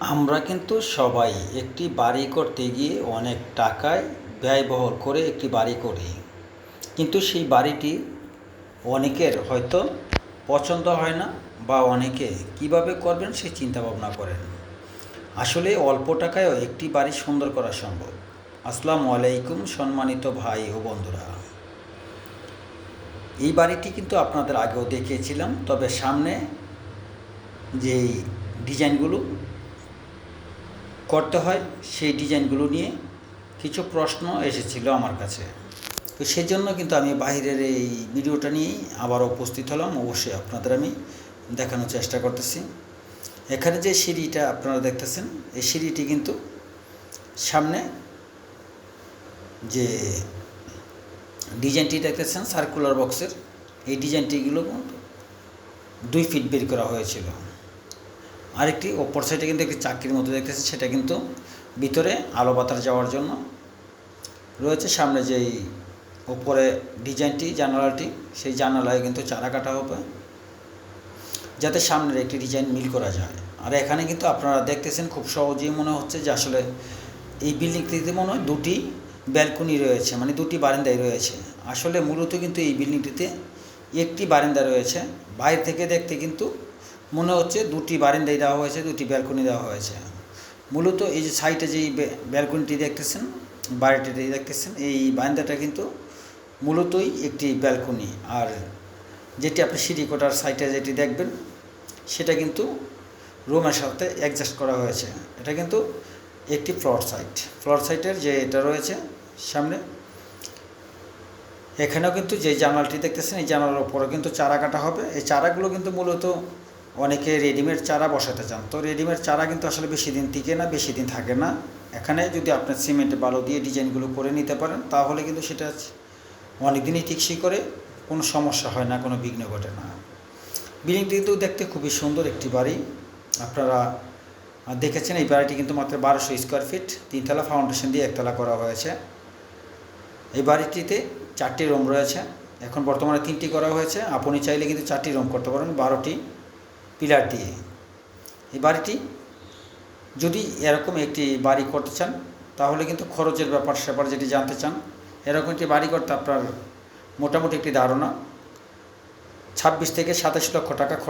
আমরা কিন্তু সবাই একটি বাড়ি করতে গিয়ে অনেক টাকায় ব্যয়বহুল করে একটি বাড়ি করি। কিন্তু সেই বাড়িটি অনেকের হয়তো পছন্দ হয় না বা অনেকে কীভাবে করবেন সে চিন্তা ভাবনা করেন। আসলে অল্প টাকায়ও একটি বাড়ি সুন্দর করা সম্ভব। আসসালামু আলাইকুম, সম্মানিত ভাই ও বন্ধুরা। এই বাড়িটি কিন্তু আপনাদের আগেও দেখিয়েছিলাম, তবে সামনে যেই ডিজাইনগুলো করতে হয়, সেই ডিজাইনগুলো নিয়ে কিছু প্রশ্ন এসেছিল আমার কাছে। তো সেই জন্য কিন্তু আমি বাইরের এই ভিডিওটা নিয়েই আবার উপস্থিত হলাম। অবশ্যই আপনাদের আমি দেখানোর চেষ্টা করতেছি। এখানে যে সিঁড়িটা আপনারা দেখতেছেন, এই সিঁড়িটি কিন্তু সামনে যে ডিজাইনটি দেখতেছেন সার্কুলার বক্সের এই ডিজাইনটিগুলো দুই ফিট বের করা হয়েছিল। আরেকটি ওপর সাইডে কিন্তু একটি চাকরির মতো দেখতেছি, সেটা কিন্তু ভিতরে আলো বাতাস যাওয়ার জন্য। রয়েছে সামনে যেই ওপরে ডিজাইনটি, জানালাটি, সেই জানালায় কিন্তু চারা কাটা হবে, যাতে সামনের একটি ডিজাইন মিল করা যায়। আর এখানে কিন্তু আপনারা দেখতেছেন খুব সহজেই মনে হচ্ছে যে আসলে এই বিল্ডিংটিতে মনে হয় দুটি ব্যালকনি রয়েছে মানে দুটি বারান্দায় রয়েছে। আসলে মূলত কিন্তু এই বিল্ডিংটিতে একটি বারান্দা রয়েছে। বাইরে থেকে দেখতে কিন্তু মনে হচ্ছে দুটি বারিন্দাই দেওয়া হয়েছে, দুটি ব্যালকনি দেওয়া হয়েছে। মূলত এই যে সাইডে যেই ব্যালকনিটি দেখতেছেন বাড়িটি দেখতেছেন, এই বারান্দাটা কিন্তু মূলতই একটি ব্যালকনি। আর যেটি আপনি সিঁড়ি কোটার সাইডে যেটি দেখবেন, সেটা কিন্তু রুমের সাথে অ্যাডজাস্ট করা হয়েছে। এটা কিন্তু একটি ফ্লোর সাইট ফ্লোর সাইটের যে এটা রয়েছে, সামনে, এখানেও কিন্তু যে জানালটি দেখতেছেন, এই জানালার উপরে কিন্তু চারা কাটা হবে। এই চারাগুলো কিন্তু মূলত অনেকে রেডিমেড চারা বসাতে চান। তো রেডিমেড চারা কিন্তু আসলে বেশি দিন টিকে না বেশি দিন থাকে না। এখানে যদি আপনার সিমেন্ট বালু দিয়ে ডিজাইনগুলো করে নিতে পারেন, তাহলে কিন্তু সেটা অনেক দিনই টিকসই করে, কোনো সমস্যা হয় না, কোনো বিঘ্ন ঘটে না। বিল্ডিংটি কিন্তু দেখতে খুবই সুন্দর একটি বাড়ি। আপনারা দেখেছেন এই বাড়িটি কিন্তু মাত্র বারোশো স্কোয়ার ফিট তিনতলা ফাউন্ডেশন দিয়ে একতলা করা হয়েছে। এই বাড়িটিতে চারটি রুম রয়েছে। এখন বর্তমানে তিনটি করা হয়েছে। আপনি চাইলে কিন্তু চারটি রুম করতে পারেন, বারোটি। পিলার দিয়ে। এই বাড়িটি যদি এরকম একটি বাড়ি করতে চান, তাহলে কিন্তু খরচের ব্যাপার স্যাপার যেটি জানতে চান, এরকম একটি বাড়ি করতে আপনার মোটামুটি একটি ধারণা। ছাব্বিশ থেকে সাতাশ লক্ষ টাকা খরচ